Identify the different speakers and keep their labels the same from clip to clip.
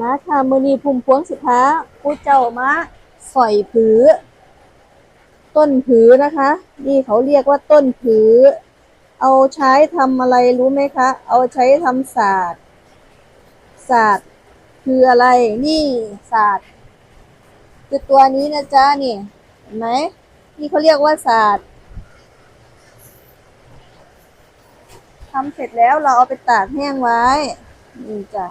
Speaker 1: มาค่ะมือนีภูมิพวงสิคะผู้เจ้ามาสอยผือ ต้นผือนะคะ นี่เขาเรียกว่าต้นผือ เอาใช้ทำอะไรรู้ไหมคะ เอาใช้ทำศาสตร์ศาสตร์คืออะไร นี่ศาสตร์คือตัวนี้นะจ๊ะนี่เห็นไหมนี่เขาเรียกว่าศาสตร์ทำเสร็จแล้วเราเอาไปตากแห้งไว้ นี่จ้ะ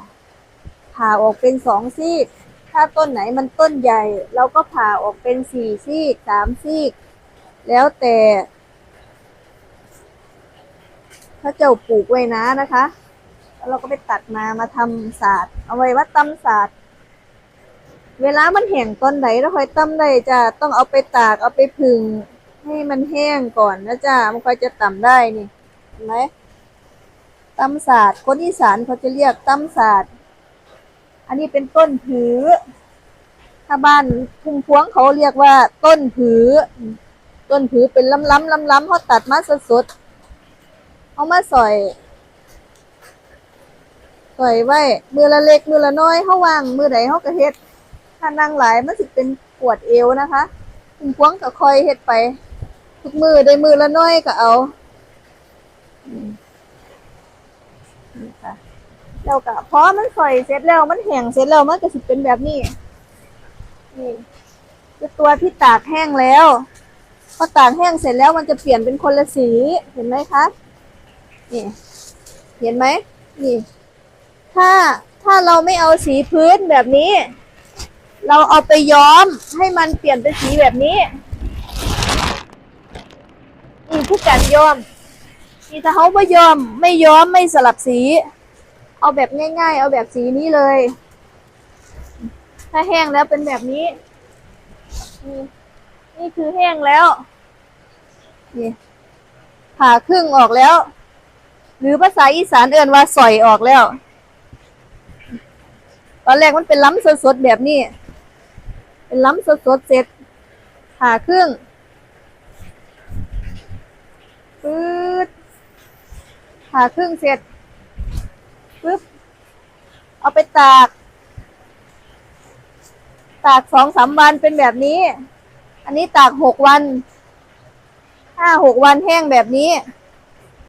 Speaker 1: ผ่าออกเป็นสองซีก ถ้าต้นไหนมันต้นใหญ่ เราก็ผ่าออกเป็นสี่ซีกสามซีก แล้วแต่ถ้าเจ้าปลูกไว้นะนะคะแล้วเราก็ไปตัดมามาทำศาสตร์ เอาไว้ว่าตำศาสตร์ เวลามันแห้งตอนไหนเราค่อยตำได้จ้ะต้องเอาไปตากเอาไปผึ่งให้มันแห้งก่อนนะจ้ะมันค่อยจะตำได้นี่เห็นไหมตำศาสตร์คนอีสานเขาจะเรียกตำศาสตร์ อันนี้เป็นต้นผือ ถ้าบ้านพุ่มพวงเขาเรียกว่า ต้นผือ ต้นผือเป็นล้ำล้ำล้ำล้ำเขาตัดมาสดๆเขามาสอยสอยไว้ มือละเล็กมือละน้อยเขาวางมือไหนเขาก็เฮ็ด ถ้านางหลายมันสิเป็นปวดเอวนะคะพุ่มพวงก็คอยเฮ็ดไป ทุกมือได้มือละน้อยก็เอาอืมนี่ค่ะ แล้วก็พอมันสอยเสร็จแล้วมันแห้งเสร็จแล้วมันก็สิเป็นแบบนี้นี่คือตัวที่ตากแห้งแล้วพอตากแห้งเสร็จแล้วมันจะเปลี่ยนเป็นคนละสีเห็นไหมคะนี่เห็นไหมนี่ ถ้าถ้าเราไม่เอาสีพื้นแบบนี้ เราเอาไปย้อมให้มันเปลี่ยนเป็นสีแบบนี้นี่ผู้การย้อมนี่ถ้าเขาไม่ย้อม ไม่ย้อมไม่สลับสี เอาแบบง่าย ๆ เอาแบบสีนี้เลย ถ้าแห้งแล้วเป็นแบบนี้ นี่นี่คือแห้งแล้วนี่ผ่าครึ่งออกแล้ว หรือภาษาอีสานเอื่นว่าสอยออกแล้ว ตอนแรกมันเป็นล้ำสดๆแบบนี้ เป็นล้ำสดๆเสร็จผ่าครึ่งปื๊ดผ่าครึ่งเสร็จ เอาไปตาก ตากสองสามวันเป็นแบบนี้ อันนี้ตากหกวันห้าหกวันแห้งแบบนี้